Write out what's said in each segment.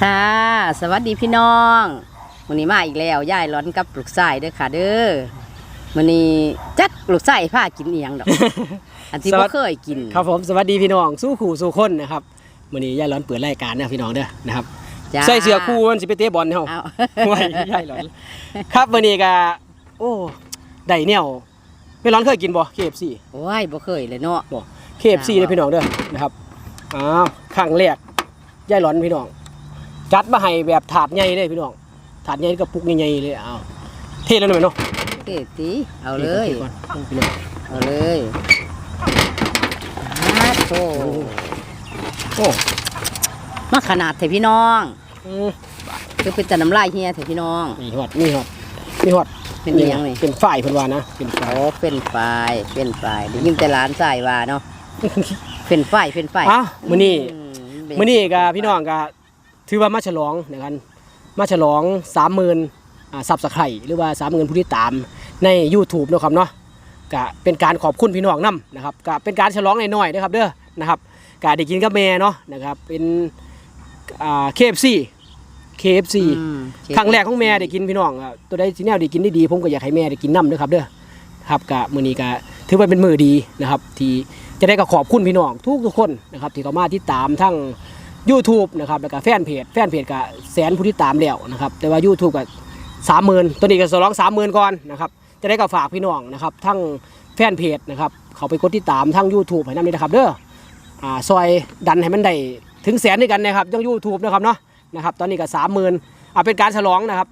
ค่ะ สวัสดีพี่น้องวันนี้มาอีกแล้วย่ายร้อนกับลูกชายเด้อค่ะ เด้อวันนี้จักลูกชายพากินเอียงดอก อันที่สวับ่สเคยกิน ครับผมสวัสดีพี่น้องสู้ขู่สู้คนนะครับมื้อนี้ย่ายร้อนเปิดรายการนะพี่น้องเด้อนะครับจ้าใส่เสื้อคู่มันสิไปเตะบอลเฮาเอาไว้ย่ายร้อนครับมื้อนี้ก็โอ้ได้แนวไม่ร้อนเคยกินบ่ KFC โอ้ยบ่เคยเลยเนาะบ่ KFC เด้อพี่น้องเด้อนะครับอ้าวครั้งแรกย่ายร้อนพี่น้อง จัดมาให้แบบถาดใหญ่เลยพี่น้องถาดใหญ่กับปุกใหญ่ๆเลยอ้าวเทแล้วหน่อยเนาะเทตีเอาเลยทก่อนพี่น้องเอาเลยมาโตโอ้มาขนาดเถอะพี่น้องอืมคือเป็นแต่น้ำลายเฮียเถอะพี่น้องมีฮอดมีฮอดมีฮอดเป็นอีหยังนี่เป็นฝ่ายเพิ่นว่านะเป็นฝ่ายโอ้เป็นไฟเป็นไฟได้ยินแต่ร้านสายว่าเนาะเป็นไฟเป็นไฟอ้าวมื้อนี้อืมื้อนี้ก็พี่น้องก็ ถือว่ามาฉลองนะครับมาฉลอง30,000อ่าซับสไครต์หรือว่า30,000ผู้ติดตามใน YouTube เนาะครับเนาะก็เป็นการขอบคุณพี่น้องนํนะครับก็เป็นการฉลองน้อยๆนะครับเด้อนะครับก็ได้กินกับแม่เนาะนะครับเป็นอ่า KFC KFC อืมครั้งแรกของแม่ได้กินพี่น้องอะตัวใดที่แนวได้กินได้ดีผมก็อยากให้แม่ได้กินน้ำเด้อครับเด้อครับก็มื้อนี้ก็ถือว่าเป็นมื้อดีนะครับ ที่จะได้ก็ขอบคุณพี่น้องทุกทุกๆคนนะครับที่เขามาติดตามทั้ง YouTube นะครับแล้วก็แฟนเพจแฟนเพจก็แสนผู้ติดตามแล้วนะครับแต่ว่า YouTube ก็สามหมื่นตัวนี้ก็สร้องสามหมื่นก่อนนะครับจะได้ก็ฝากพี่น้องนะครับทั้งแฟนเพจนะครับเขาไปกดติดตามทั้ง YouTube ให้นำนี่นะครับเด้ออ่าซอยดันให้มันได้ถึงแสนด้วยกันนะครับยัง YouTube นะครับเนาะนะครับตอนนี้ก็สามหมื่นอ่าเป็นการฉลองนะครับ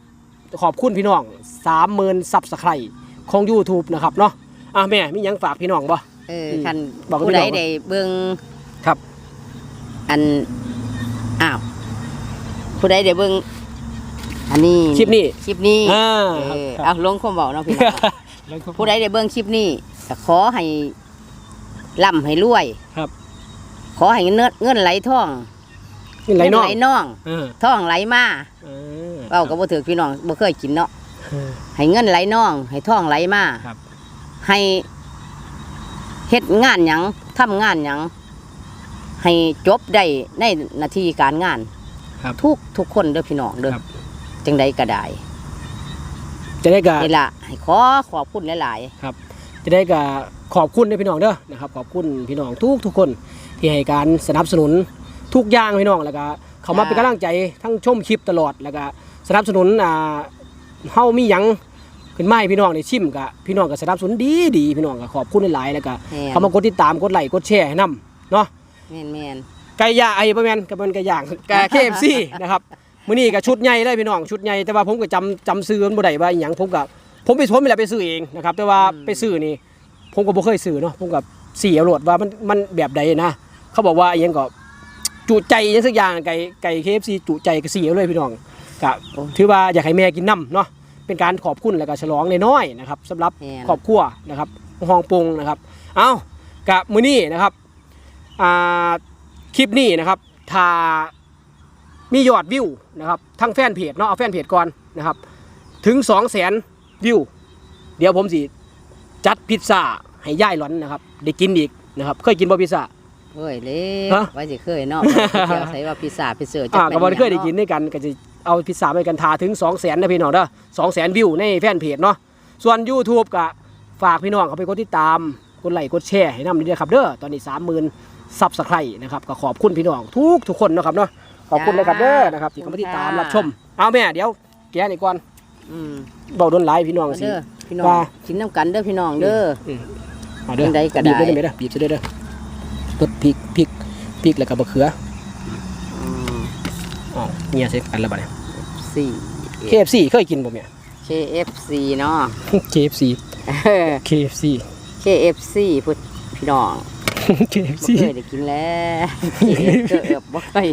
ขอบคุณพี่น้องสามหมื่นซับสไครต์ของ YouTube นะครับเนาะอะแม่มีหยังฝากพี่น้องบ่ เอออืมคันบอกกับผู้พี่ใดน้อง ได้เบิ่งครับ อัน อ้าวผู้ใดได้เบิ่งอันนี้คลิปนี้คลิปนี้อ่าเออครับ เอาลงคมบอกเนาะพี่น้องผู้ใดได้เบิ่งคลิปนี้ก็ขอให้ร่ำให้รวยครับ ขอให้เงินเงินไหลท่องนี่ไหลน้องไหลน่องเออท่องไหลมาเออเว้าก็บ่ถือพี่น้องบ่เคยกินเนาะเออ ให้เงินไหลน่อง ให้ท่องไหลมาครับ ให้เฮ็ดงานหยังทำงานหยัง ให้จบได้ในหนาทีการงาน ครับ ทุกทุกคนเด้อพี่น้องเด้อครับ จังใดก็ได้จะได้กับนี่ล่ะให้ขอขอบคุณหลายจะได้กับขอบคุณในพี่น้องเด้อนะครับขอบคุณพี่น้องทุกทุกคนที่ให้การสนับสนุนทุกอย่างพี่น้องแล้วก็เขามาเป็นกำลังใจทั้งชมคลิปตลอดแล้วก็สนับสนุนอ่าเฮามีหยังขึ้นมาให้พี่น้องได้ชิมกะพี่น้องก็สนับสนุนดีดีพี่น้องก็ขอบคุณหลายๆแล้วก็ๆแม่น เขามากดติดตามกดไลค์กดแชร์ให้นํเนาะ แม่นแม่นไก่ย่างไอ้ประแมนกับมันไก่ย่างกะ KFC นะครับมื้อนี้ก็ชุดใหญ่เลยพี่น้องชุดใหญ่แต่ว่าผมก็จำจำซื้อมันบ่ได้ว่าอหยังผมก็ผมไปผมนี่แหละไปซื้อเองนะครับแต่ว่าไปซื้อนี่ผมก็บ่เคยซื้อเนาะผมก็สีเอาโลดว่ามันมันแบบใดนะ เขาบอกว่าอหยังก็จุใจอหยังสักอย่างไก่ไก่ KFC จุใจก็สีเอาเลยพี่น้องก็ถือว่าอยากให้แม่กินน้ำเนาะเป็นการขอบคุณแล้วก็ฉลองน้อยๆนะครับสำหรับแม่น ครอบครัวนะครับห้องปรุงนะครับ เอากะมือนี้นะครับอ่า คลิปนี้นะครับถ้ามียอดวิวนะครับทั้งแฟนเพจเนาะเอาแฟนเพจก่อนนะครับถึง 2 0 0แสนวิว เดี๋ยวผมสิจัดพิซซ่าให้ย่ายหลอนนะครับได้กินอีกนะครับเคยกินบ่พิซซ่าเฮ้ยเล่ฮะไว้สิเคยเนาะเที่ยวใส่ว่าพิซซ่าพิเศษอ่าก็บ่ได้เคยได้กินด้วยกันก็จะเอาพิซซ่าไปกันทาถึง 2 0 0แสนนะพี่น้องเด้อ2 0 0แสนวิวในแฟนเพจเนาะส่วน YouTube ก็ฝากพี่น้องเขาไปกดติดตามกดไลค์กดแชร์ให้นำด้วยครับเด้อตอนนี้30,000 ซับสไครต์นะครับก็ขอบคุณพี่น้องทุกทุกคนเนาะครับเนาะขอบคุณนะครับเด้อนะครับที่เข้ามาติดตามรับชม เอาแม่เดี๋ยวแกะนี่ก่อนอืมเบาโดนหลายพี่น้องเอาสิ เด้อพี่น้องว่า กินน้ำกันเด้อพี่น้องเด้อ เอาเด้อจังใดก็ได้ บีบได้ไหมเด้อบีบซะเด้อเด้อรสพริกพริกพริกแล้วก็บะเขืออืมอ๋อเนี่ยเสร็จกันแล้วบัดนี้สี่ KFC เคยกินบ่แม่ KFC เนาะ KFC เออ KFC KFC พุทพี่น้อง KFC บ่เคยได้กินแล้ว KFC เกือบบ่เคย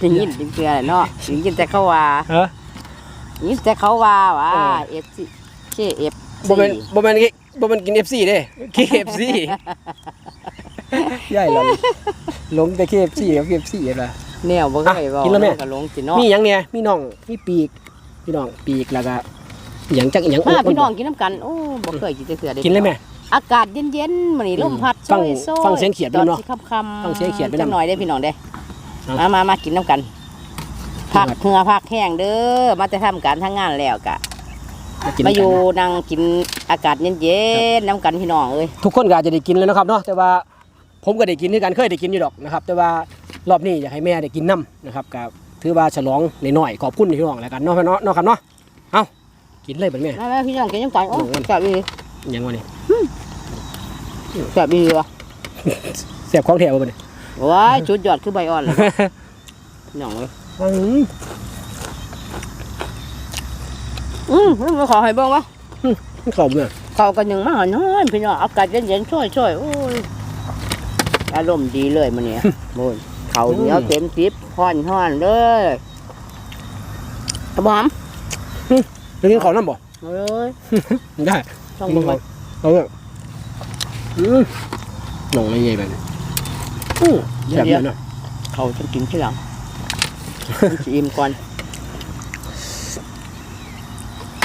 ได้ยินจริงเตือเนาะได้ยินแต่เขาว่าฮะได้ยินแต่เขาว่าว่าเออ FC KFC บ่แม่นบ่แม่นบ่แม่นกิน FC เด้ KFC ใหญ่แล้วหลงแต่ KFC กับ KFC เห็นป่ะแนวบ่เคยเว้ากินแล้วแม่ก็ลงสิเนาะมีหยังเนี่ยมีน่องมีปีกพี่น้องปีกแล้วก็หยังจักหยังมามัพี่น้องกินน้ำกันโอ้บ่เคยกินจักเทื่อเด้กินเลยแม่ อากาศเย็นๆมื้อนี้ลมพัดฟังโซยๆฟังเสียงเขียดตอนด้วยเนาะสิค่ำๆฟังเสียงเขียดไปนำจักหน่อยได้อพี่น้องเด้อเอามามามากินน้ำกันพักเหงื่อพักแห้งเด้อมาจะทำการทั้งงานแล้วกะกินมากันอยู่นั่งกินอากาศเย็นๆน้ำกันพี่น้องเอ้ยทุกคนก็อาจจะได้กินแล้วนะครับเนาะแต่ว่าผมก็ได้กินด้วยกันเคยได้กินอยู่ดอกนะครับ แต่ว่ารอบนี้อยากให้แม่ได้กินน้ำนะครับก็ถือว่าฉลองในหน่อยๆขอบคุณพี่น้องแล้วกันเนาะพี่เนาะเนาะครับเนาะเอากินเลยบัดแม่มาแม่พี่น้องกินยังกันโอ้โอ้ยแซ่บอียังวะนี่ แซ่บอีวะแซ่บของแถวบัดนี้ว้ายจุดยอดคือใบอ่อนเลยพี่น้องเอ้ยอืมอืมมาขอให้เบิ่งวะขอบเนี่ยเข้ากันยังมาหน่อยพี่น้องอากาศเย็นๆช่วยๆโอ้ยอารมณ์ดีเลยมันเนี่ยโอ้ยเขาเหนียวเต็มติบห้อนห้อนๆเลยกระบอมจะกินข้าวน้ำบ่เอาเลยได้ต้องเบิ่งก่อนเอาเลยอืม หนองไม่ใหญ่แบบนี้อืมแซ่บเลยเนาะเขาจะกินที่หลังมันสิอิ่มก่อน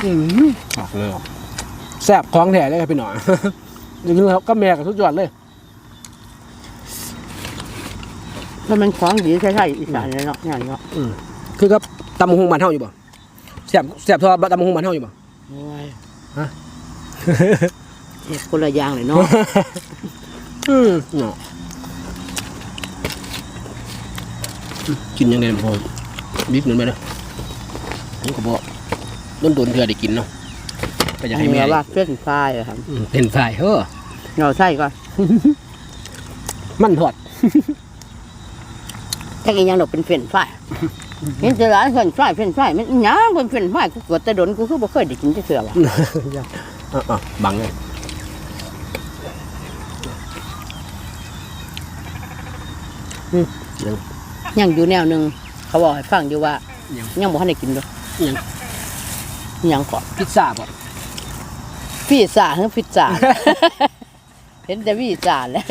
อืมออกเลยแซ่บของแท้เลยครับพี่หน่อยอย่างนี้ครับก็แม่กับทุกยอดเลยแล้วมันของดีใช่ๆอีสานเลยเนาะอย่างเนาะคือกับตำบักหงบ้านเฮาอยู่บ่แซ่บแซ่บเทอตำบักหงบ้านเฮาอยู่บ่โอ้ยฮะ เฮ็ดคนละอย่างเลยเนาะ อืมเนาะกินยังไงพอบิ๊กเหมือนไปเนาะผมก็บอกต้นตุนเถื่อได้กินเนาะก็อยากให้แม่เนื้อได้ว่าเส้นฟรายอะครับอืมเป็นฝ่ายเฮ้อเราใส่ก่อนมันทอดถ้ากินยังดอกเป็นเฟรนช์ฟรายเห็นแต่ร้านเฟรนช์ฟรายเฟรนช์ฟรายมันอิหยังเป็นเฟรนช์ฟรายกูเกิดแต่โดนกูคือบ่เคยได้กินจักเทื่อว่ะอะๆบังเลย ยังอยู่แนวหนึงเขาบอกให้ฟังอยู่ว่ายังยังบ่ทันได้กินเลยยังยังก่อนพิซซ่าบ่พิซซ่าหรือพิซซ่า เห็นแต่วีซ่าแล้ว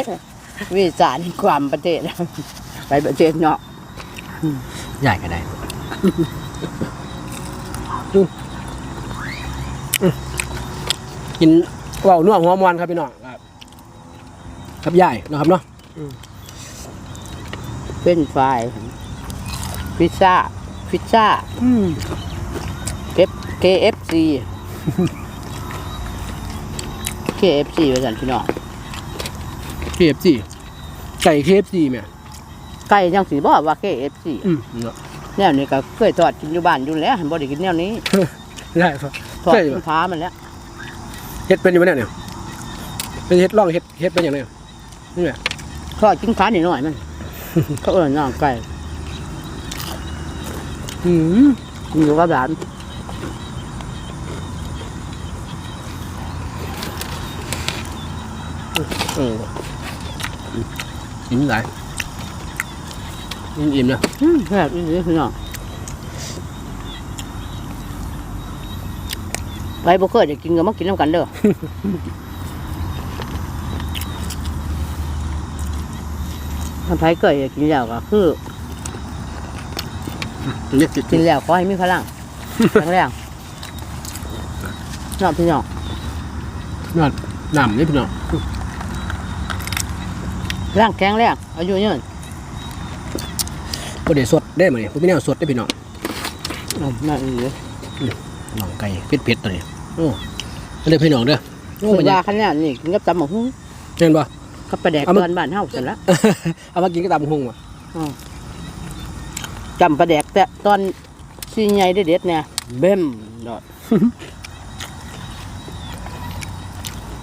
วีซ่านี่ความประเทศไปประเทศเนาะใหญ่ก็ได้กินว่าวนัวหัวมวนครับพี่น้องครับ ครับใหญ่นะครับเนาะ เป็นไฟรายพิซซ่าพิซซ่าอืมเคฟ KFC KFC ไปสั่นพี่น้อง KFC ไก่ KFC แม่ไก่ยังสีบอกว่า KFC อืมเนาะแนวนี้ก็เคยทอดกินอยู่บ้านอยู่แล้วหันบ่ได้กินแนวนี้ได้ครับทอดเคยกิบ่นฟ้ามันแล้วเฮ็ดเป็นอยู่บ่เนี่ยเนี่ยเป็นเฮ็ดลองเฮ็ดเฮ็ดเป็นอย่างไรนี่แหละทอดกินฟ้านิดหน่อยมัน ก็เออน้องไก่อืมกินอยู่กับหลานเอออิ่มหลายอิ่มอิ่มนะอืมแซ่บอีหลีพี่น้องไปบ่เคยได้กินก็มากินน้ำกันเด้อ ถ้าไผเคยได้กินแล้วก็คือเล็กจิกินแล้วขอให้มีพลังแข็งแรงน้องพี่น้องนอนน้ำนี่พี่น้องร่างแข็งแรงอายุยืนบ่ได้สดได้มื้อนี้ผมมีแนวสดได้พี่น้องอืมน่าอีหลีน้องไก่เผ็ดๆตัวนี้โอ้เด้อพี่น้องเด้อโอ้คืบรอรยาว่าขนาดนี้กินกับตำหมกหุ้งเห็นบ่ กับปลาแดกเอามาเกินบ้านเฮาซั่นละเอามากินกับตำหุงว่ะจำปลาแดกแต่ตอนซีใหญ่เด็ดๆเนี่ยเบ้มดอด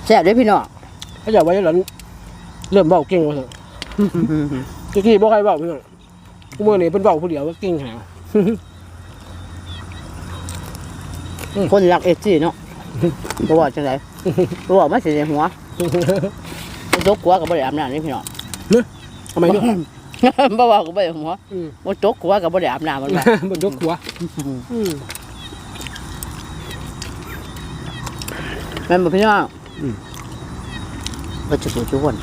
แซ่บเด้อพี่น้องเขาจะไว้หลังเริ่มเว้าเก่งว่าซั่นตะกี้บ่ใครเว้าพี่น้องเมื่อนี้เพิ่นเว้าผู้เดียวว่าเก่งแฮะคนรักเอจี้เนาะบ่ว่าจังไดบ่ว่ามาสิได้หัว จกหัวก็บ่ได้อาบน้ำนี่พี่น้องทำไมเนาะบ่ว่าก็บ่ได้หัวอืม บ่จกหัวก็บ่ได้อาบน้ำมันว่าบนยกหัวอืม แม่นบ่พี่น้องอืม บ่จะสู้ทุกคน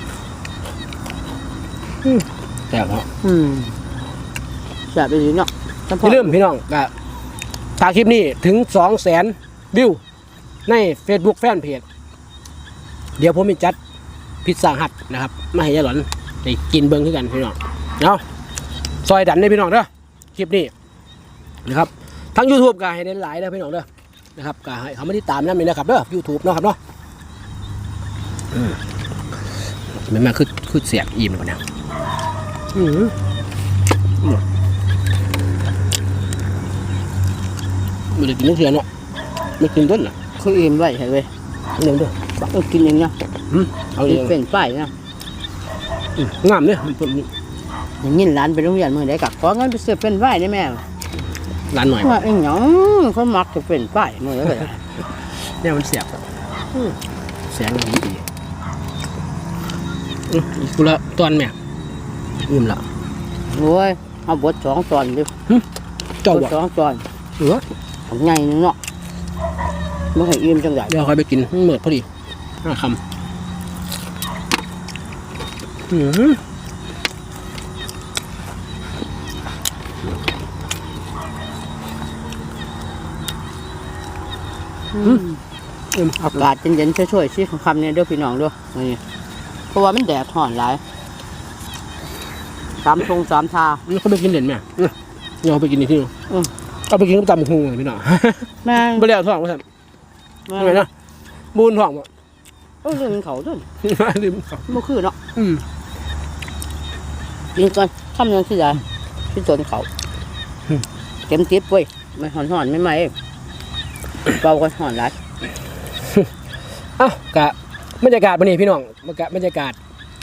แซ่บเนาะอืมแซ่บอีหลีเนาะจำอพอย่าลืมพี่น้องก็ถ้าคลิปนี้ถึง2 0 0 0 0 0วิว ใน Facebook แฟนเพจเดี๋ยวผมมีจัด พิซซ่าฮัทนะครับมาให้ยายหลอนได้กินเบิ่งคือกันพี่น้องเนาะซอยดันได้พี่น้องเด้อคลิปนี้นะครับทั้ง YouTube ก็ให้ได้หลายเด้อพี่น้องเด้อนะครับก็ให้เขามาติดตามนั่นเลยนะครับเด้อ YouTube เนาะครับเนาะอืมมันมาคือคือเสียบอิ่มกว่าเนี่ยอืมอืมไม่ได้กินนักเรียนเนาะไม่กินต้นน่ะคืออิ่มไว้ใช่เว้ยเรื่องเด้อต้องกินอย่างเงี้ยอืม เอาเอกินงเป็นป้ายนะอืมงามเนี่ยมันเป็นอย่างนี้ร้านไปโรงเรียนมื้อใดกัขอเงินไปซื้อเป็นป้ายได้แม่ร้านหน่อยว่าไอ้หยังเขามักจะเป็นป้ายมื้อเลยเนี่ยมันเสียบอะอืมแสงดีดีอืมอีกกูละตอนแม่อิ่มละโอ้ยเอาบดสองตอนดิเจ้าบดบ่สองตอนเออของใหญ่นึงเนาะบ่ให้อิ่มจังได๋เดี๋ยวค่อยไปกินมันเหมือดพอดีห้าคำ อืมอืมอากาศเย็นๆช่วยๆสิคำเนี่ยเด้อพี่น้องเด้อนี่เพราะว่ามันแดดร้อนหลายสามทงสามทาแล้วก็ไปกินเด่นแม่อืมเดี๋ยวเอาไปกินอีกทีหนึงอืมเอาไปกินกับตำบักหุงเลยพี่น้องแม่งไม่ได้เอาท้องมาสั่นแม่ทำไมงนะบูนท้องบ่เออเรื่องเขาด้วยลืมเขาบ่คือเนาะอืม กินก่อนคำยังสิได้ที่ต้นเขาอืมเต็มทิพย์เว้ยไม่หอนหอนๆไม่ไหมเบากันหอนหลายเอ้ากะบรรยากาศวันนี้พี่น้องบรรยากาศบรรยากาศ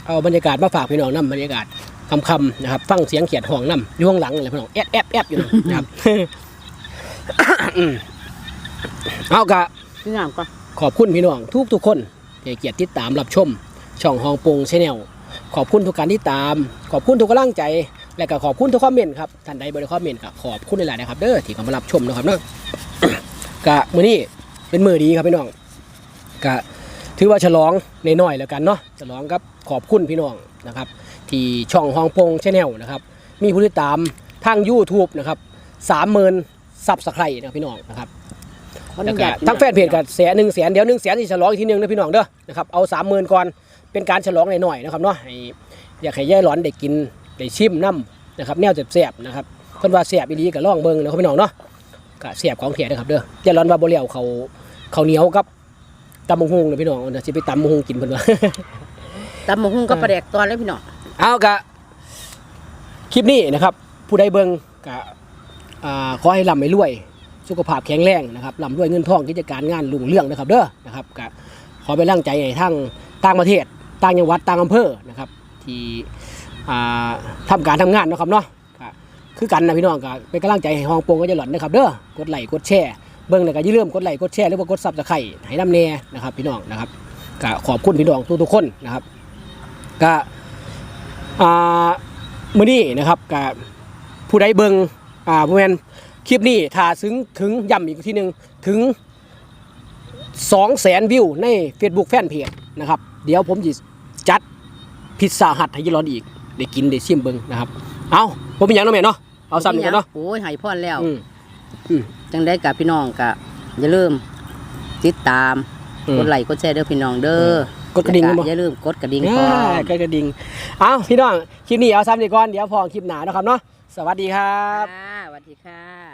เอาบรรยากาศมาฝากพี่น้องนํบรรยากาศคำคำๆนะครับฟังเสียงเขียดห้องนํอยู่ข้างหลังเลยพี่น้องแอบแอบแอบอยู่นะครับอืมเอากะพี่งามก่อนขอบคุณพี่น้องทุกทุกๆคนที่ให้เกียรติติดตามรับชม ช่องฮองปงชแนล ขอบคุณทุกการที่ตาม ขอบคุณทุกกำลังใจ และก็ขอบคุณทุกคอมเมนต์ครับท่านใดบริคอมเมนต์ก็ขอบคุณหลายๆนะครับเด้อที่เข้ามารับชมนะครับเนาะกะมื้อนี้เป็นมื้อดีครับพี่น้องกะถือว่าฉลองในน้อยๆแล้วกันเนาะฉลองกับขอบคุณพี่น้องนะครับ ที่ช่องฮองปงชแนลนะครับ มีผู้ติดตามทาง YouTube นะครับ30,000ซับสไครต์นะครับพี่น้องนะครับขออแล้วนุก็ญาตทั้งแฟนเพจกับแสนหนึ่งแสนเดี๋ยวหนึ่งแสนที่ฉลองอีกทีหนึงนะพี่น้องเด้อนะครับเอาสามหมื่นก่อน เป็นการฉลองหน่อยๆนะครับเนาะให้อยากให้ย่ายร้อนได้กินได้ชิมน้ำนะครับแนวแสบๆนะครับเพิ่นว่าแสบอีหลีก็ลองเบิ่งนะครับพี่น้องเนาะก็แสบของเถียนะครับเด้อย่ายร้อนว่าบ่เลี้ยวเขาเขาวเหนียวกับตำบักหุ่งนะพี่น้องเดี๋ยวสิไปตำบักหุ่งกินเพิ่นว่าตำมะฮุ่งกับปลาแดกตอนแล้วพี่น้องเอากะคลิปนี้นะครับ ผู้ใดเบิ่งกะอ่าขอให้ร่ำให้รวยสุขภาพแข็งแรงนะครับร่ำรวยเงินทองกิจการงานรุ่งเรื่องนะครับเด้อนะครับกะขอเป็นร่างใจให้ทั้งต่างประเทศ ต่างจังหวัดต่างอำเภอนะครับที่อ่าทำการทำงานเนาะครับเนาะกะคือกันนะพี่น้องกะเป็นกำลังใจให้ฮองปงก็จะหล่อนนะครับเด้อกดไลค์กดแชร์เบิ่งแล้วก็อย่าลืมกดไลค์กดแชร์หรือว่ากดซับสไครต์ให้น้ำแน่นะครับ พี่น้องนะครับกะขอบคุณพี่น้องทุกๆคนนะครับกะอ่ามื้อนี้นะครับกับผู้ใดเบิงอ่าผู้แมนคลิปนี้ถ้าถึงถึงย้ำอีกทีหนึ่งถึง2 0 0แสนวิวใน Facebook แฟนเพจนะครับ เดี๋ยวผมจะจัด พิซซ่าฮัทให้ยายร้อนอีกได้กินได้ชิมเบิงนะครับเอาผมเป็นหยังเน้องแม่เนาะเอาซ้ำหนึ่งก่อนเนาะโอ้ยใหายพรแล้ว อืม จังได้กับพี่น้องกะอย่าลืมติดตามอืมกดไลค์กดแชร์เด้อพี่น้องเด้อกดกระดิ่งแล้วบ่อย่าลืมกดกระดิ่งพอ่าร้อมกดกระดิ่งเอาพี่น้องคลิปนี้เอาซ้ำดีก่อนเดี๋ยวพอคลิปหนาเนาะครับเนาะสวัสดีครับ ค่ะสวัสดีค่ะ